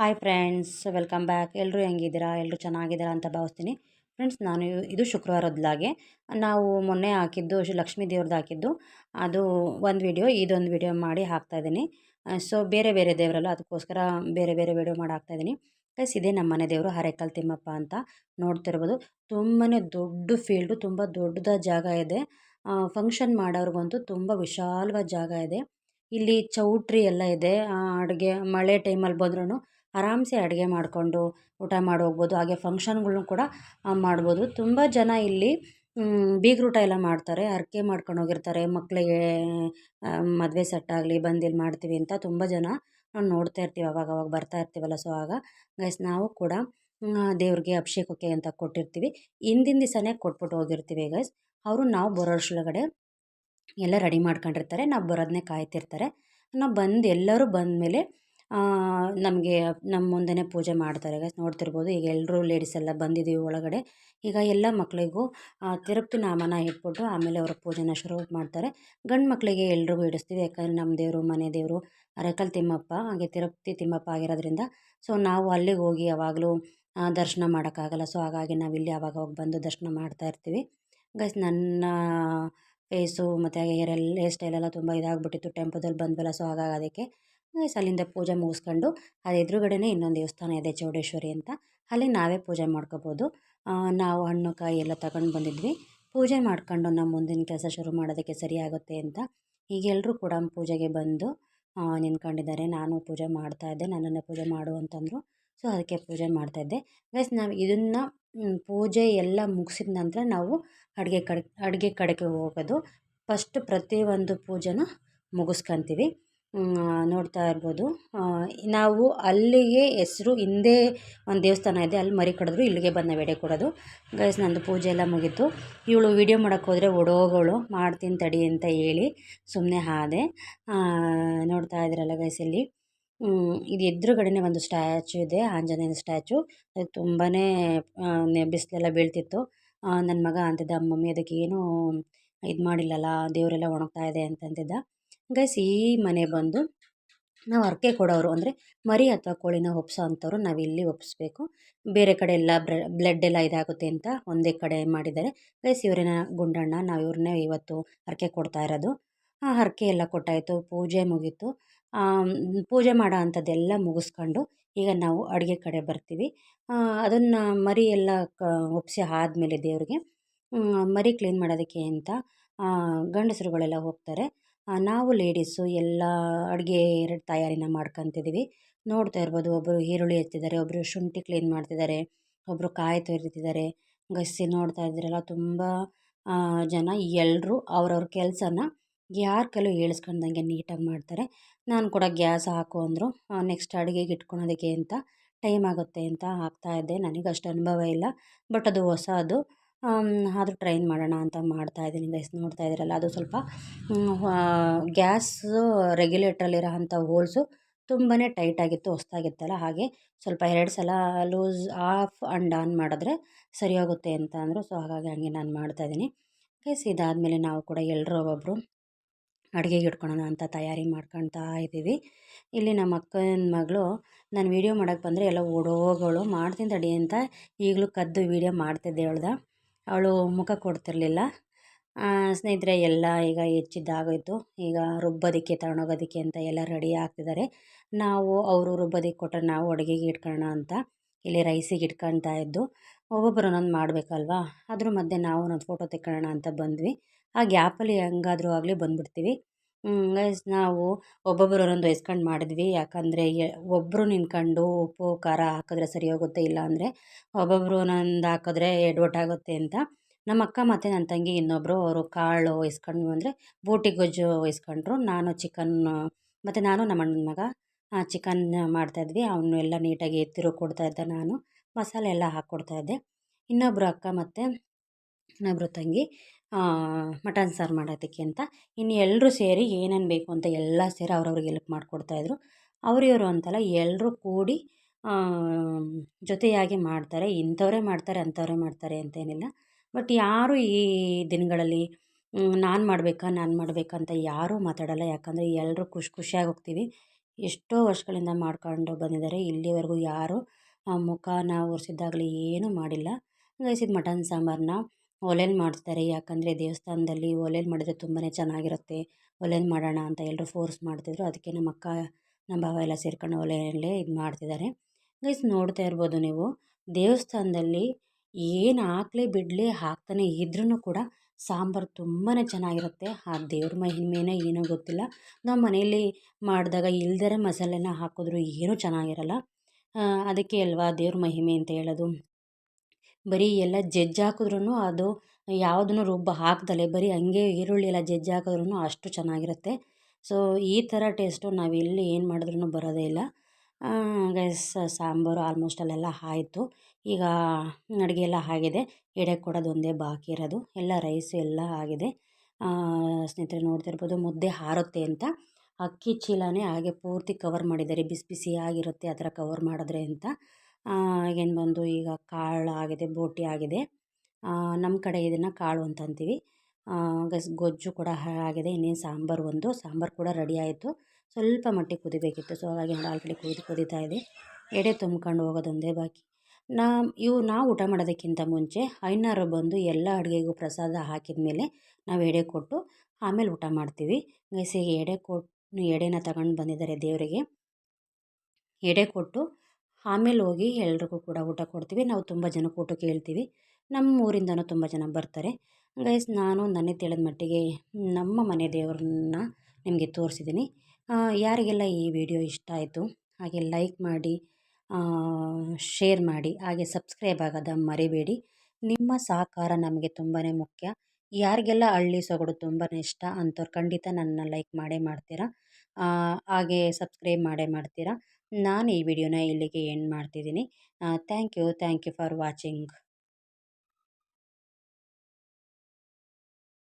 Hi friends welcome back ಎಲ್ಲರೂ ಹೆಂಗಿದ್ದೀರಾ? ಎಲ್ಲರೂ ಚೆನ್ನಾಗಿದ್ದೀರಾ ಅಂತ ಭಾವಿಸ್ತೀನಿ. ಫ್ರೆಂಡ್ಸ್ ನಾನು ಇದು ಶುಕ್ರವಾರದ್ಲಾಗೆ ನಾವು ಮೊನ್ನೆ ಹಾಕಿದ್ದು ಲಕ್ಷ್ಮೀ ದೇವ್ರದ್ದು ಹಾಕಿದ್ದು. ಅದು ಒಂದು ವಿಡಿಯೋ ಇದೊಂದು ವಿಡಿಯೋ ಮಾಡಿ ಹಾಕ್ತಾಯಿದ್ದೀನಿ ಸೊ ಬೇರೆ ಬೇರೆ ದೇವರಲ್ಲ, ಅದಕ್ಕೋಸ್ಕರ ಬೇರೆ ಬೇರೆ ವಿಡಿಯೋ ಮಾಡಿ ಹಾಕ್ತಾಯಿದ್ದೀನಿ ಪ್ಲಸ್ ಇದೇ ನಮ್ಮ ಮನೆ ದೇವರು ಹರೇಕಲ್ ತಿಮ್ಮಪ್ಪ ಅಂತ ನೋಡ್ತಿರ್ಬೋದು. ತುಂಬಾ ದೊಡ್ಡ ಫೀಲ್ಡು ತುಂಬ ದೊಡ್ಡದ ಜಾಗ ಇದೆ. ಫಂಕ್ಷನ್ ಮಾಡೋರಿಗಂತೂ ತುಂಬ ವಿಶಾಲವಾದ ಜಾಗ ಇದೆ. ಇಲ್ಲಿ ಚೌಟ್ರಿ ಎಲ್ಲ ಇದೆ. ಅಡುಗೆ ಮಳೆ ಟೈಮಲ್ಲಿ ಬಂದ್ರೂ ಆರಾಮ್ಸೆ ಅಡುಗೆ ಮಾಡಿಕೊಂಡು ಊಟ ಮಾಡಿ ಹೋಗ್ಬೋದು. ಹಾಗೆ ಫಂಕ್ಷನ್ಗಳ್ನು ಕೂಡ ಮಾಡ್ಬೋದು. ತುಂಬ ಜನ ಇಲ್ಲಿ ಬೀಗ್ರೂಟ ಎಲ್ಲ ಮಾಡ್ತಾರೆ. ಹರಕೆ ಮಾಡ್ಕೊಂಡು ಹೋಗಿರ್ತಾರೆ. ಮಕ್ಕಳಿಗೆ ಮದುವೆ ಸೆಟ್ ಆಗಲಿ, ಬಂದು ಇಲ್ಲಿ ಮಾಡ್ತೀವಿ ಅಂತ ತುಂಬ ಜನ ನಾವು ನೋಡ್ತಾ ಇರ್ತೀವಿ. ಅವಾಗ ಅವಾಗ ಬರ್ತಾ ಇರ್ತೀವಲ್ಲ. ಸೊ ಆಗ ಗೈಸ್ ನಾವು ಕೂಡ ದೇವ್ರಿಗೆ ಅಭಿಷೇಕಕ್ಕೆ ಅಂತ ಕೊಟ್ಟಿರ್ತೀವಿ. ಹಿಂದಿನ ದಿವಸನೇ ಕೊಟ್ಬಿಟ್ಟು ಹೋಗಿರ್ತೀವಿ ಗೈಸ್ ಅವರು ನಾವು ಬರೋಷ್ರೊಳಗಡೆ ಎಲ್ಲ ರೆಡಿ ಮಾಡ್ಕೊಂಡಿರ್ತಾರೆ. ನಾವು ಬರೋದನ್ನೇ ಕಾಯ್ತಿರ್ತಾರೆ. ನಾವು ಬಂದು ಎಲ್ಲರೂ ಬಂದಮೇಲೆ ನಮಗೆ ನಮ್ಮ ಮುಂದೆನೇ ಪೂಜೆ ಮಾಡ್ತಾರೆ. ಗೈಸ್ ನೋಡ್ತಿರ್ಬೋದು, ಈಗ ಎಲ್ಲರೂ ಲೇಡೀಸ್ ಎಲ್ಲ ಬಂದಿದ್ದೀವಿ ಒಳಗಡೆ. ಈಗ ಎಲ್ಲ ಮಕ್ಕಳಿಗೂ ತಿರುಪ್ತಿ ನಾಮನ ಇಟ್ಬಿಟ್ಟು ಆಮೇಲೆ ಅವರ ಪೂಜೆನ ಶುರು ಮಾಡ್ತಾರೆ. ಗಂಡು ಮಕ್ಕಳಿಗೆ ಎಲ್ರಿಗೂ ಇಡಿಸ್ತೀವಿ, ಯಾಕಂದರೆ ನಮ್ಮ ದೇವರು, ಮನೆ ದೇವರು, ಅರೆಕಲ್ ತಿಮ್ಮಪ್ಪ, ಹಾಗೆ ತಿರುಪ್ತಿ ತಿಮ್ಮಪ್ಪ ಆಗಿರೋದ್ರಿಂದ. ಸೊ ನಾವು ಅಲ್ಲಿಗೆ ಹೋಗಿ ಯಾವಾಗಲೂ ದರ್ಶನ ಮಾಡೋಕ್ಕಾಗಲ್ಲ. ಸೊ ಹಾಗಾಗಿ ನಾವು ಇಲ್ಲಿ ಹೋಗಿ ಬಂದು ದರ್ಶನ ಮಾಡ್ತಾ ಇರ್ತೀವಿ. ಗೈಸ್ ನನ್ನ ಫೇಸು ಮತ್ತು ಹೇರ್ ಎಲ್ಲ ಹೇರ್ ಸ್ಟೈಲೆಲ್ಲ ತುಂಬ ಇದಾಗ್ಬಿಟ್ಟಿತ್ತು. ಟೆಂಪೋದಲ್ಲಿ ಬಂದ್ವಲ್ಲ ಸೊ ಹಾಗಾಗಿ ಅದಕ್ಕೆ ಅಲ್ಲಿಂದ ಪೂಜೆ ಮುಗಿಸ್ಕೊಂಡು, ಅದು ಎದುರುಗಡೆನೇ ಇನ್ನೊಂದು ದೇವಸ್ಥಾನ ಇದೆ ಚೌಡೇಶ್ವರಿ ಅಂತ. ಅಲ್ಲಿ ನಾವೇ ಪೂಜೆ ಮಾಡ್ಕೋಬೋದು. ನಾವು ಹಣ್ಣು, ಕಾಯಿ ಎಲ್ಲ ತಗೊಂಡು ಬಂದಿದ್ವಿ. ಪೂಜೆ ಮಾಡ್ಕೊಂಡು ನಮ್ಮ ಮುಂದಿನ ಕೆಲಸ ಶುರು ಮಾಡೋದಕ್ಕೆ ಸರಿಯಾಗುತ್ತೆ ಅಂತ. ಈಗ ಎಲ್ಲರೂ ಕೂಡ ಪೂಜೆಗೆ ಬಂದು ನಿಂತ್ಕೊಂಡಿದ್ದಾರೆ. ನಾನು ಪೂಜೆ ಮಾಡ್ತಾ ಇದ್ದೆ, ನನ್ನನ್ನು ಪೂಜೆ ಮಾಡು ಅಂತಂದರು. ಸೊ, ಅದಕ್ಕೆ ಪೂಜೆ ಮಾಡ್ತಾಯಿದ್ದೆ ಗೈಸ್ ನಾವು ಇದನ್ನು ಪೂಜೆ ಎಲ್ಲ ಮುಗಿಸಿದ ನಂತರ ನಾವು ಅಡುಗೆ ಕಡೆ, ಅಡುಗೆ ಕಡೆಗೆ ಹೋಗೋದು. ಫಸ್ಟ್ ಪ್ರತಿಯೊಂದು ಪೂಜೆನೂ ಮುಗಿಸ್ಕೊಂತೀವಿ. ನೋಡ್ತಾ ಇರ್ಬೋದು. ನಾವು ಅಲ್ಲಿಗೆ ಹೆಸರು ಹಿಂದೆ ಒಂದು ದೇವಸ್ಥಾನ ಇದೆ ಅಲ್ಲಿ ಮರಿ ಕಡಿದ್ರು ಇಲ್ಲಿಗೆ ಬಂದ ಎಡೆ ಕೊಡೋದು. ಗೈಸ್ ನಂದು ಪೂಜೆ ಎಲ್ಲ ಮುಗೀತು. ಇವಳು ವೀಡಿಯೋ ಮಾಡೋಕ್ಕೆ ಹೋದರೆ ಒಡೋಗಳು ಮಾಡ್ತೀನಿ ತಡಿ ಅಂತ ಹೇಳಿ ಸುಮ್ಮನೆ ಹಾದೆ. ಆ, ನೋಡ್ತಾ ಇದ್ದೀರಲ್ಲ ಗೈಸಲ್ಲಿ ಇದು ಎದುರುಗಡೆನೇ ಒಂದು ಸ್ಟ್ಯಾಚು ಇದೆ ಆಂಜನೇಯನ ಸ್ಟ್ಯಾಚು ಅದು ತುಂಬಾ ಬಿಸಿಲೆಲ್ಲ ಬೀಳ್ತಿತ್ತು. ನನ್ನ ಮಗ ಅಂತಿದ್ದ ಮಮ್ಮಿ ಅದಕ್ಕೆ ಏನೂ ಇದು ಮಾಡಿಲ್ಲಲ್ಲ ದೇವರೆಲ್ಲ ಒಣಗ್ತಾ ಇದೆ ಅಂತಂತಿದ್ದ ಗೈಸ್ ಈ ಮನೆ ಬಂದು ನಾವು ಹರಕೆ ಕೊಡೋರು ಅಂದರೆ ಮರಿ ಅಥವಾ ಕೋಳಿನ ಒಪ್ಸೋ ಅಂಥವ್ರು ನಾವು ಇಲ್ಲಿ ಒಪ್ಪಿಸ್ಬೇಕು ಬೇರೆ ಕಡೆ ಎಲ್ಲ ಬ್ಲಡ್ ಎಲ್ಲ ಇದಾಗುತ್ತೆ ಅಂತ ಒಂದೇ ಕಡೆ ಮಾಡಿದ್ದಾರೆ. ಗೈಸ್ ಇವರೇನ ಗುಂಡಣ್ಣ ನಾವು ಇವ್ರನ್ನೇ ಇವತ್ತು ಹರಕೆ ಕೊಡ್ತಾ ಇರೋದು. ಆ ಹರಕೆ ಎಲ್ಲ ಕೊಟ್ಟಾಯಿತು, ಪೂಜೆ ಮುಗೀತು. ಪೂಜೆ ಮಾಡೋ ಅಂಥದ್ದೆಲ್ಲ ಮುಗಿಸ್ಕೊಂಡು ಈಗ ನಾವು ಅಡುಗೆ ಕಡೆ ಬರ್ತೀವಿ. ಅದನ್ನು ಮರಿ ಎಲ್ಲ ಕ, ಒಪ್ಸಿ ಆದಮೇಲೆ ದೇವ್ರಿಗೆ ಮರಿ ಕ್ಲೀನ್ ಮಾಡೋದಕ್ಕೆ ಅಂತ ಗಂಡಸರುಗಳೆಲ್ಲ ಹೋಗ್ತಾರೆ. ನಾವು ಲೇಡೀಸು ಎಲ್ಲ ಅಡುಗೆ ತಯಾರಿನ ಮಾಡ್ಕೊತಿದ್ದೀವಿ ನೋಡ್ತಾ ಇರ್ಬೋದು ಒಬ್ಬರು ಈರುಳ್ಳಿ ಎತ್ತಿದ್ದಾರೆ ಒಬ್ಬರು ಶುಂಠಿ ಕ್ಲೀನ್ ಮಾಡ್ತಿದ್ದಾರೆ ಒಬ್ಬರು ಕಾಯಿ ತುರಿತಿದ್ದಾರೆ ಗಸಿ ನೋಡ್ತಾ ಇದ್ದೀರಲ್ಲ ತುಂಬ ಜನ ಎಲ್ಲರೂ ಅವ್ರವ್ರ ಕೆಲಸನ ಯಾರ ಕೈಲೂ ಹೇಳಿಸ್ಕೊಂಡಂಗೆ ನೀಟಾಗಿ ಮಾಡ್ತಾರೆ. ನಾನು ಕೂಡ ಗ್ಯಾಸ್ ಹಾಕು ಅಂದರು ನೆಕ್ಸ್ಟ್ ಅಡುಗೆಗೆ ಇಟ್ಕೊಳೋದಕ್ಕೆ ಅಂತ ಟೈಮ್ ಆಗುತ್ತೆ ಅಂತ ಹಾಕ್ತಾ ಇದ್ದೆ. ನನಗೆ ಅಷ್ಟು ಅನುಭವ ಇಲ್ಲ, ಬಟ್ ಅದು ಹೊಸದು. ಆದರೂ ಟ್ರೈನ್ ಮಾಡೋಣ ಅಂತ ಮಾಡ್ತಾ ಇದ್ದೀನಿ ಗೈಸ್ ನೋಡ್ತಾ ಇದ್ದೀರಲ್ಲ, ಅದು ಸ್ವಲ್ಪ ಗ್ಯಾಸು ರೆಗ್ಯುಲೇಟ್ರಲ್ಲಿರೋ ಅಂಥ ಹೋಲ್ಸು ತುಂಬಾ ಟೈಟಾಗಿತ್ತು ಹೊಸ್ದಾಗಿತ್ತಲ್ಲ. ಹಾಗೆ ಸ್ವಲ್ಪ ಎರಡು ಸಲ ಲೂಸ್ ಆಫ್ ಆ್ಯಂಡ್ ಆನ್ ಮಾಡಿದ್ರೆ ಸರಿ ಹೋಗುತ್ತೆ ಅಂತ ಅಂದರು. ಸೊ ಹಾಗಾಗಿ ಹಂಗೆ ನಾನು ಮಾಡ್ತಾಯಿದ್ದೀನಿ ಗೈಸ್ ಇದಾದಮೇಲೆ ನಾವು ಕೂಡ ಎಲ್ಲರೂ ಒಬ್ಬೊಬ್ಬರು ಅಡುಗೆಗೆ ಇಟ್ಕೊಳೋಣ ಅಂತ ತಯಾರಿ ಮಾಡ್ಕೊಳ್ತಾ ಇದ್ದೀವಿ. ಇಲ್ಲಿ ನಮ್ಮ ಅಕ್ಕನ ಮಗಳು, ನಾನು ವೀಡಿಯೋ ಮಾಡೋಕ್ಕೆ ಬಂದರೆ ಎಲ್ಲ ಓಡೋಗೋಳು ಮಾಡ್ತೀನಿ ತಡಿ ಅಂತ ಈಗಲೂ ಕದ್ದು ವೀಡಿಯೋ ಮಾಡ್ತಿದ್ದೆ ಹೇಳ್ದ. ಅವಳು ಮುಖ ಕೊಡ್ತಿರಲಿಲ್ಲ. ಸ್ನೇಹಿತರೆ, ಎಲ್ಲ ಈಗ ಹೆಚ್ಚಿದ್ದಾಗೋಯ್ತು. ಈಗ ರುಬ್ಬೋದಕ್ಕೆ, ತಗೊಂಡೋಗೋದಕ್ಕೆ ಅಂತ ಎಲ್ಲ ರೆಡಿ ಆಗ್ತಿದ್ದಾರೆ. ನಾವು, ಅವರು ರುಬ್ಬೋದಕ್ಕೆ ಕೊಟ್ಟರೆ ನಾವು ಅಡುಗೆಗೆ ಇಟ್ಕೊಳ್ಳೋಣ ಅಂತ ಇಲ್ಲಿ ರೈಸಿಗೆ ಇಟ್ಕೊಳ್ತಾ ಇದ್ದು ಒಬ್ಬೊಬ್ಬರು ಒಂದೊಂದು ಮಾಡಬೇಕಲ್ವಾ? ಅದ್ರ ಮಧ್ಯೆ ನಾವು ಒಂದೊಂದು ಫೋಟೋ ತೆಕ್ಕೊಳ್ಳೋಣ ಅಂತ ಬಂದ್ವಿ. ಆ ಗ್ಯಾಪಲ್ಲಿ ಹೆಂಗಾದ್ರೂ ಆಗಲಿ ಬಂದ್ಬಿಡ್ತೀವಿ. ಗೈಸ್ ನಾವು ಒಬ್ಬೊಬ್ಬರು ಒಂದೊಂದು ವಹಿಸ್ಕೊಂಡು ಮಾಡಿದ್ವಿ. ಯಾಕಂದರೆ ಒಬ್ಬರು ನಿಂತ್ಕೊಂಡು ಉಪ್ಪು, ಖಾರ ಹಾಕಿದ್ರೆ ಸರಿ ಹೋಗುತ್ತೆ, ಇಲ್ಲ ಅಂದರೆ ಒಬ್ಬೊಬ್ಬರು ಒಂದೊಂದು ಹಾಕಿದ್ರೆ ಎಡವಟ್ಟಾಗುತ್ತೆ ಅಂತ. ನಮ್ಮ ಅಕ್ಕ ಮತ್ತು ನನ್ನ ತಂಗಿ ಇನ್ನೊಬ್ಬರು ಅವರು ಕಾಳು ವಹಿಸ್ಕೊಂಡು ಅಂದರೆ ಬೂಟಿ ಗೊಜ್ಜು ವಹಿಸ್ಕೊಂಡ್ರು ನಾನು ಚಿಕನ್ ಮತ್ತು ನಾನು ನಮ್ಮ ಅಣ್ಣನ ಮಗ ಚಿಕನ್ ಮಾಡ್ತಾಯಿದ್ವಿ ಅವನು ಎಲ್ಲ ನೀಟಾಗಿ ಎತ್ತಿರು ಕೊಡ್ತಾ ಇದ್ದೆ ನಾನು. ಮಸಾಲೆ ಎಲ್ಲ ಹಾಕ್ಕೊಡ್ತಾಯಿದ್ದೆ ಇನ್ನೊಬ್ಬರು ಅಕ್ಕ ಮತ್ತು ಇನ್ನೊಬ್ಬರು ತಂಗಿ. ಮಟನ್ ಸಾರು ಮಾಡೋದಕ್ಕೆ ಅಂತ. ಇನ್ನು ಎಲ್ಲರೂ ಸೇರಿ ಏನೇನು ಬೇಕು ಅಂತ ಎಲ್ಲ ಸೇರಿ ಅವ್ರವ್ರಿಗೆ ಎಲ್ಪ್ ಮಾಡಿಕೊಡ್ತಾಯಿದ್ರು ಅವ್ರು ಅಂತಲ್ಲ ಎಲ್ಲರೂ ಕೂಡಿ ಜೊತೆಯಾಗಿ ಮಾಡ್ತಾರೆ. ಇಂಥವರೇ ಮಾಡ್ತಾರೆ, ಅಂಥವರೇ ಮಾಡ್ತಾರೆ ಅಂತೇನಿಲ್ಲ ಬಟ್ ಯಾರು ಈ ದಿನಗಳಲ್ಲಿ ನಾನು ಮಾಡಬೇಕಾ, ನಾನು ಮಾಡಬೇಕಂತ ಯಾರೂ ಮಾತಾಡಲ್ಲ. ಯಾಕಂದರೆ ಎಲ್ಲರೂ ಖುಷಿ ಖುಷಿಯಾಗಿ ಹೋಗ್ತೀವಿ. ಎಷ್ಟೋ ವರ್ಷಗಳಿಂದ ಮಾಡ್ಕೊಂಡು ಬಂದಿದ್ದಾರೆ. ಇಲ್ಲಿವರೆಗೂ ಯಾರೂ ಮುಖನ ಒರೆಸಿದ್ದಾಗಲಿ ಏನೂ ಮಾಡಿಲ್ಲ. ಗೈಸ್ ಇದು ಮಟನ್ ಸಾಂಬಾರನ್ನ ಒಲೆಯಲ್ಲಿ ಮಾಡ್ತಾರೆ. ಯಾಕಂದರೆ ದೇವಸ್ಥಾನದಲ್ಲಿ ಒಲೆಯಲ್ಲಿ ಮಾಡಿದರೆ ತುಂಬಾ ಚೆನ್ನಾಗಿರುತ್ತೆ. ಒಲೆಯಲ್ಲಿ ಮಾಡೋಣ ಅಂತ ಎಲ್ಲರೂ ಫೋರ್ಸ್ ಮಾಡ್ತಿದ್ರು. ಅದಕ್ಕೆ ನಮ್ಮ ಅಕ್ಕ, ನಮ್ಮ ಭಾವ ಎಲ್ಲ ಸೇರ್ಕೊಂಡು ಒಲೆಯಲ್ಲೇ ಇದು ಮಾಡ್ತಿದ್ದಾರೆ. ಗೈಸ್ ನೋಡ್ತಾ ಇರ್ಬೋದು ನೀವು, ದೇವಸ್ಥಾನದಲ್ಲಿ ಏನು ಹಾಕ್ಲಿ ಬಿಡಲಿ ಹಾಕ್ತಾನೆ ಇದ್ರೂ ಕೂಡ ಸಾಂಬಾರು ತುಂಬಾ ಚೆನ್ನಾಗಿರುತ್ತೆ. ಆ ದೇವ್ರ ಮಹಿಮೆನೇ ಏನೋ ಗೊತ್ತಿಲ್ಲ. ನಾವು ಮನೆಯಲ್ಲಿ ಮಾಡಿದಾಗ ಇಲ್ದರೆ ಮಸಾಲೆನ ಹಾಕಿದ್ರು ಏನೂ ಚೆನ್ನಾಗಿರಲ್ಲ. ಅದಕ್ಕೆ ಅಲ್ವಾ ದೇವ್ರ ಮಹಿಮೆ ಅಂತ ಹೇಳೋದು? ಬರೀ ಎಲ್ಲ ಜಜ್ಜಿ ಹಾಕಿದ್ರೂ ಅದು ಯಾವುದನ್ನು ರುಬ್ಬ ಹಾಕ್ದಲೇ, ಬರೀ ಹಂಗೆ ಈರುಳ್ಳಿ ಎಲ್ಲ ಜಜ್ಜಿ ಹಾಕಿದ್ರೂ ಅಷ್ಟು ಚೆನ್ನಾಗಿರುತ್ತೆ. ಸೊ ಈ ಥರ ಟೇಸ್ಟು ನಾವು ಇಲ್ಲಿ ಏನು ಮಾಡಿದ್ರೂ ಬರೋದೇ ಇಲ್ಲ. ಗೈಸ್ ಸಾಂಬಾರು ಆಲ್ಮೋಸ್ಟ್ ಅಲ್ಲೆಲ್ಲ ಆಯಿತು. ಈಗ ಅಡುಗೆ ಎಲ್ಲ ಆಗಿದೆ. ಎಡೆ ಕೊಡೋದು ಒಂದೇ ಬಾಕಿ ಇರೋದು. ಎಲ್ಲ ರೈಸ್ ಎಲ್ಲ ಆಗಿದೆ. ಸ್ನೇಹಿತರೆ ನೋಡ್ತಿರ್ಬೋದು ಮುದ್ದೆ ಹಾರುತ್ತೆ ಅಂತ. ಅಕ್ಕಿ ಚೀಲನೇ ಹಾಗೆ ಪೂರ್ತಿ ಕವರ್ ಮಾಡಿದ್ದಾರೆ. ಬಿಸಿ ಬಿಸಿ ಆಗಿರುತ್ತೆ ಆ ಥರ ಕವರ್ ಮಾಡಿದ್ರೆ ಅಂತ. ಏನು ಬಂದು ಈಗ ಕಾಳು ಆಗಿದೆ, ಬೋಟಿ ಆಗಿದೆ. ನಮ್ಮ ಕಡೆ ಇದನ್ನು ಕಾಳು ಅಂತ ಅಂತೀವಿ. ಗಸ್, ಗೊಜ್ಜು ಕೂಡ ಆಗಿದೆ, ಇನ್ನೇನು ಸಾಂಬಾರು ಒಂದು. ಸಾಂಬಾರು ಕೂಡ ರೆಡಿ ಆಯಿತು. ಸ್ವಲ್ಪ ಮಟ್ಟಿಗೆ ಕುದಿಬೇಕಿತ್ತು, ಸೊ ಹಾಗಾಗಿ ಆಲ್ರೆಡಿ ಕುದಿ ಕುದೀತಾ ಇದೆ ಎಡೆ ತುಂಬ್ಕೊಂಡು ಹೋಗೋದೊಂದೇ ಬಾಕಿ. ನಾ ಇವು, ನಾವು ಊಟ ಮಾಡೋದಕ್ಕಿಂತ ಮುಂಚೆ ಐನಾರು ಬಂದು ಎಲ್ಲ ಅಡುಗೆಗೂ ಪ್ರಸಾದ ಹಾಕಿದ ಮೇಲೆ ನಾವು ಎಡೆ ಕೊಟ್ಟು ಆಮೇಲೆ ಊಟ ಮಾಡ್ತೀವಿ. ಗೈಸಿಗೆ ಎಡೆ ಕೊಟ್ಟು ಎಡೆನ ತಗೊಂಡು ಬಂದಿದ್ದಾರೆ ದೇವರಿಗೆ. ಎಡೆ ಕೊಟ್ಟು ಆಮೇಲೆ ಹೋಗಿ ಎಲ್ರಿಗೂ ಕೂಡ ಊಟ ಕೊಡ್ತೀವಿ. ನಾವು ತುಂಬ ಜನಕ್ಕೆ ಊಟಕ್ಕೆ ಹೇಳ್ತೀವಿ ನಮ್ಮ ಊರಿಂದನೂ ತುಂಬ ಜನ ಬರ್ತಾರೆ. ಗೈಸ್ ನಾನು ನನಗೆ ತಿಳಿದ ಮಟ್ಟಿಗೆ ನಮ್ಮ ಮನೆ ದೇವ್ರನ್ನ ನಿಮಗೆ ತೋರಿಸಿದ್ದೀನಿ. ಯಾರಿಗೆಲ್ಲ ಈ ವಿಡಿಯೋ ಇಷ್ಟ ಆಯಿತು, ಹಾಗೆ ಲೈಕ್ ಮಾಡಿ ಶೇರ್ ಮಾಡಿ, ಹಾಗೆ ಸಬ್ಸ್ಕ್ರೈಬ್ ಆಗೋದ ಮರಿಬೇಡಿ. ನಿಮ್ಮ ಸಹಕಾರ ನಮಗೆ ತುಂಬಾ ಮುಖ್ಯ. ಯಾರಿಗೆಲ್ಲ ಹಳ್ಳಿ ಸೊಗಡು ತುಂಬಾ ಇಷ್ಟ ಅಂಥವ್ರು ಖಂಡಿತ ನನ್ನ ಲೈಕ್ ಮಾಡೇ ಮಾಡ್ತೀರಾ. ಹಾಗೆ ಸಬ್ಸ್ಕ್ರೈಬ್ ಮಾಡೇ ಮಾಡ್ತೀರಾ. ನಾನು ಈ ವಿಡಿಯೋನ ಇಲ್ಲಿಗೆ ಎಂಡ್ ಮಾಡ್ತಿದ್ದೀನಿ. Thank you thank you for watching